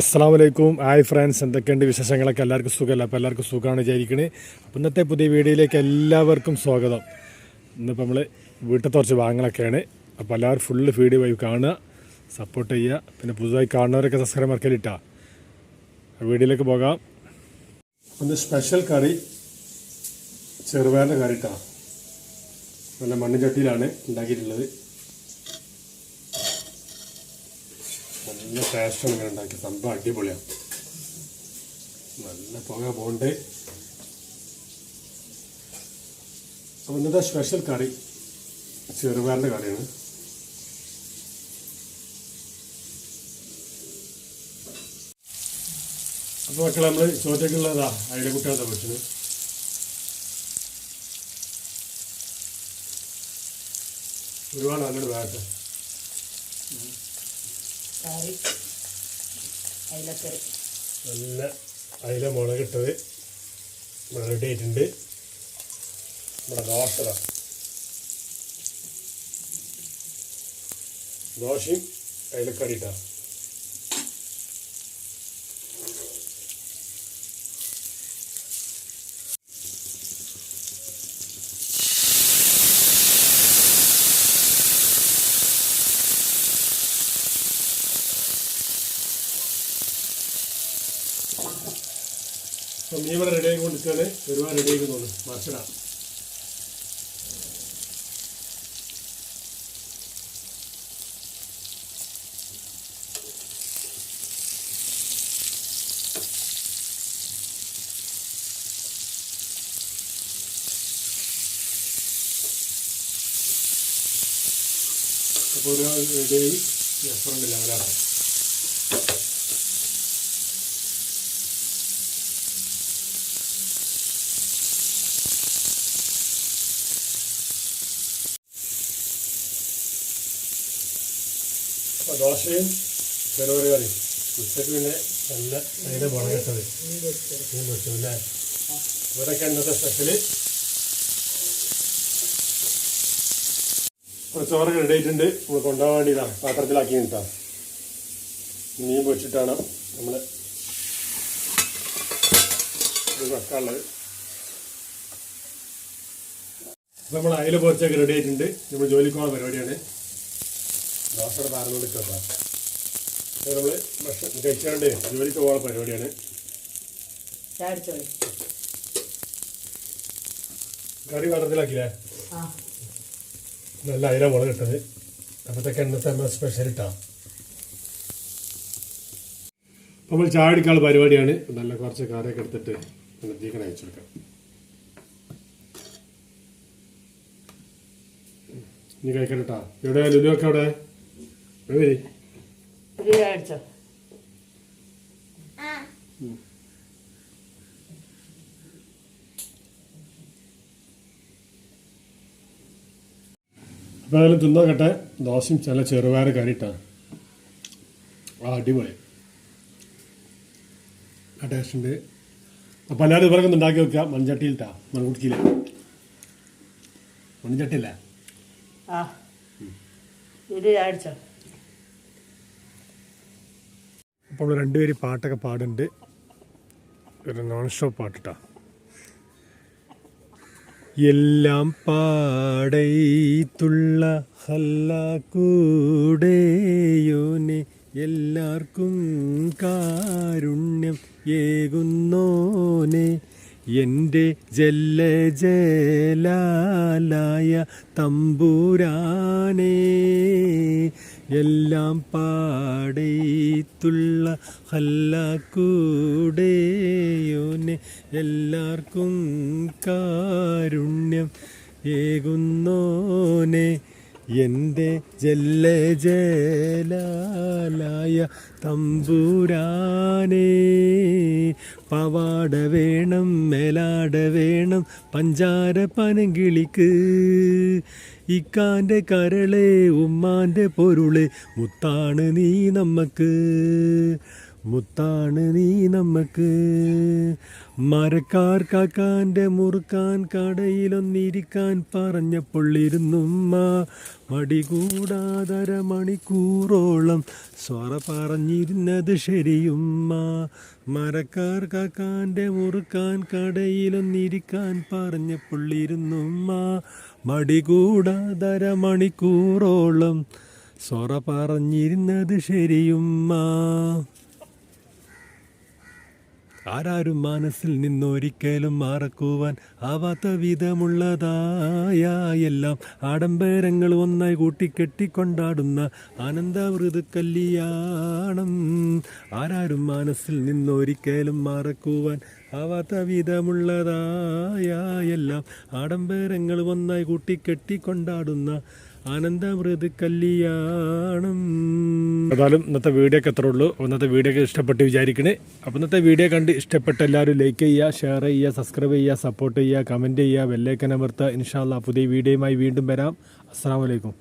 അസ്സാം വലൈക്കും hi friends എന്തൊക്കെയുണ്ട് വിശേഷങ്ങളൊക്കെ? എല്ലാവർക്കും സുഖമല്ല? അപ്പോൾ എല്ലാവർക്കും സുഖമാണ് വിചാരിക്കണേ. അപ്പോൾ ഇന്നത്തെ പുതിയ വീഡിയോയിലേക്ക് എല്ലാവർക്കും സ്വാഗതം. ഇന്നിപ്പോൾ നമ്മൾ വീട്ടിൽ കുറച്ച് ഭാഗങ്ങളൊക്കെയാണ് അപ്പോൾ എല്ലാവരും ഫുള്ള് ഫീഡ് പോയി കാണുക സപ്പോർട്ട് ചെയ്യുക. പിന്നെ പുതുതായി കാണുന്നവരൊക്കെ സബ്സ്ക്രൈബ് മറക്കലിട്ടാ വീഡിയോയിലേക്ക് പോകാം. ഒന്ന് സ്പെഷ്യൽ കറി ചെറുപയറിന്റെ കറി ഇട്ടാ. നല്ല മണ്ണിച്ചട്ടിയിലാണ് ഉണ്ടാക്കിയിട്ടുള്ളത്. നല്ല ടേസ്റ്റാണ് ഇങ്ങനെ ഉണ്ടാക്കി സംഭവം അടിപൊളിയാണ് നല്ല പുക പോണ്ട് അപ്പോൾ ഇന്നത്തെ സ്പെഷ്യൽ കറി ചെറുപയറിന്റെ കറിയാണ്. അപ്പോൾ മക്കളെ നമ്മൾ ചോറ്റക്കുള്ളതാ അതിലെ കുട്ടികളുടെ വെച്ചത് ഒരുപാട് നല്ലൊരു വേട്ടെ കറി. അയിലക്കറി. നല്ല അയില മുളകിട്ടത് റെഡി ആയിട്ടുണ്ട്. നമ്മുടെ ദോശ. ദോശയും അയിലക്കറി ഇട്ടാ. അപ്പം നീ ഇവിടെ റെഡി ആക്കി കൊണ്ടിരിക്കുകയാണ് ഒരുപാട് റെഡി ആക്കി തോന്നുന്നു മറിച്ചിടാം അപ്പോൾ ഒരു റെഡിയായി റെസ്റ്റോറന്റ് ലെവലാണ് അപ്പോൾ ദോശയും ചെറുപയർ കറി. ഉച്ചയ്ക്ക് പിന്നെ നല്ല അതിന്റെ മുളകിട്ടത് മീൻ പൊരിച്ചു അല്ലേ? ഇവരൊക്കെ ഇന്നത്തെ സ്പെഷ്യൽ ഇപ്പോൾ ചോറൊക്കെ ഇടയിട്ടുണ്ട് നമ്മൾ കൊണ്ടുപോകാൻ വേണ്ടിയിട്ടാണ് പാത്രത്തിലാക്കി നിൽക്കാം മീൻ പൊരിച്ചിട്ടാണ് നമ്മൾ വെക്കാനുള്ളത്. അപ്പോൾ നമ്മൾ അയില പൊരിച്ചൊക്കെ റെഡി ആയിട്ടുണ്ട്. നമ്മൾ ജോലിക്ക് പോകുന്ന പരിപാടിയാണ്. ദോശയുടെ പാർന്നുകൊണ്ട് കേട്ടോ. അപ്പോൾ നമ്മൾ ഭക്ഷണം കഴിച്ചാണ്ട് ജോലിക്ക് പോകുന്ന പരിപാടിയാണ്. കറി വെള്ളത്തിലാക്കിയില്ലേ നല്ല അയില മുളക് ഇട്ടത്. അപ്പോഴത്തേക്ക് എണ്ണത്തെ നമ്മൾ സ്പെഷ്യൽ ഇട്ടാ. നമ്മൾ ചായ അടിക്കാനുള്ള പരിപാടിയാണ്. നല്ല കുറച്ച് കറിയൊക്കെ എടുത്തിട്ട് നദീക്കണ അയച്ചു കൊടുക്കാം. ഇനി കഴിക്കട്ടാ എവിടെ ഒക്കെ അവിടെ? ചാടിച്ചോ അപ്പോൾ അതിൽ തിന്നോക്കട്ടെ. ദോശയും ചില ചെറുപയർ കറിയിട്ടാ. ആ അടിപൊളി. ആ ടേസ്റ്റ് ഉണ്ട്. അപ്പോൾ എല്ലാവരും ഇവരൊക്കെ ഒന്ന് ഉണ്ടാക്കി വെക്കുക മൺചട്ടിയിലിട്ടാ മൺകുടിക്കില്ല മൺചട്ടിയില്ല? ആ. ഇത് ചാടിച്ചോ അപ്പോൾ നമ്മൾ രണ്ടുപേരും പാട്ടൊക്കെ പാടുന്നുണ്ട്. ഒരു നോൺ സ്റ്റോപ്പ് പാട്ടിട്ടാ എല്ലാം പാടൈത്തുള്ള ഹല്ലാക്കൂടെയോനെ എല്ലാവർക്കും കാരുണ്യം ഏകുന്നോനെ. എന്റെ ജല്ല ജലാലായ തമ്പൂരാനേ എല്ലാം പാടൈത്തുള്ള ഹല്ലാക്കൂടെയോനെ എല്ലാവർക്കും കാരുണ്യം ഏകുന്നോനെ എന്റെ ജല്ല ജലാലായ തമ്പുരാനേ പവാട വേണം മേലാട വേണം പഞ്ചാര പനങ്കിളിക്ക്. ഇക്കാന്റെ കരളെ ഉമ്മാന്റെ പൊരുളെ മുത്താണ് നീ നമ്മക്ക്. മുത്താണ് നീ നമുക്ക് മരക്കാർ കാക്കാന്റെ മുറുക്കാൻ കടയിലൊന്നിരിക്കാൻ പറഞ്ഞപ്പോളിരുന്നുമ്മ മടി കൂടാതര മണിക്കൂറോളം സ്വറ പറഞ്ഞിരുന്നത് ശരിയുമ്മ മരക്കാർ കാക്കാന്റെ മുറുക്കാൻ കടയിലൊന്നിരിക്കാൻ പറഞ്ഞപ്പോളിരുന്നുമ്മ മടി കൂടാതര മണിക്കൂറോളം സൊറ പറഞ്ഞിരുന്നത് ശരിയുമ്മ ആരാരും മനസ്സിൽ നിന്നൊരിക്കലും മറക്കുവാൻ ആവാത്ത വിധമുള്ളതായ എല്ലാം ആഡംബരങ്ങൾ ഒന്നായി കൂട്ടിക്കെട്ടിക്കൊണ്ടാടുന്ന ആനന്ദവൃത് കല്യാണം ആരാരും മനസ്സിൽ നിന്നൊരിക്കലും മറക്കുവാൻ ആവാത്ത വിധമുള്ളതായ എല്ലാം ആഡംബരങ്ങൾ ഒന്നായി കൂട്ടിക്കെട്ടിക്കൊണ്ടാടുന്ന ആനന്ദമൃത് കല്യാണം ഏതായാലും ഇന്നത്തെ വീഡിയോ ഒക്കെ എത്ര ഉള്ളൂ. അപ്പോൾ ഇന്നത്തെ വീഡിയോ ഒക്കെ ഇഷ്ടപ്പെട്ട് വിചാരിക്കണേ. അപ്പോൾ ഇന്നത്തെ വീഡിയോ കണ്ട് ഇഷ്ടപ്പെട്ട എല്ലാവരും ലൈക്ക് ചെയ്യുക ഷെയർ ചെയ്യുക സബ്സ്ക്രൈബ് ചെയ്യുക സപ്പോർട്ട് ചെയ്യുക കമന്റ് ചെയ്യുക വെല്ലേക്കനമർത്തുക ഇൻഷാല്ല പുതിയ വീഡിയോയുമായി വീണ്ടും വരാം. അസ്സാം വലൈക്കും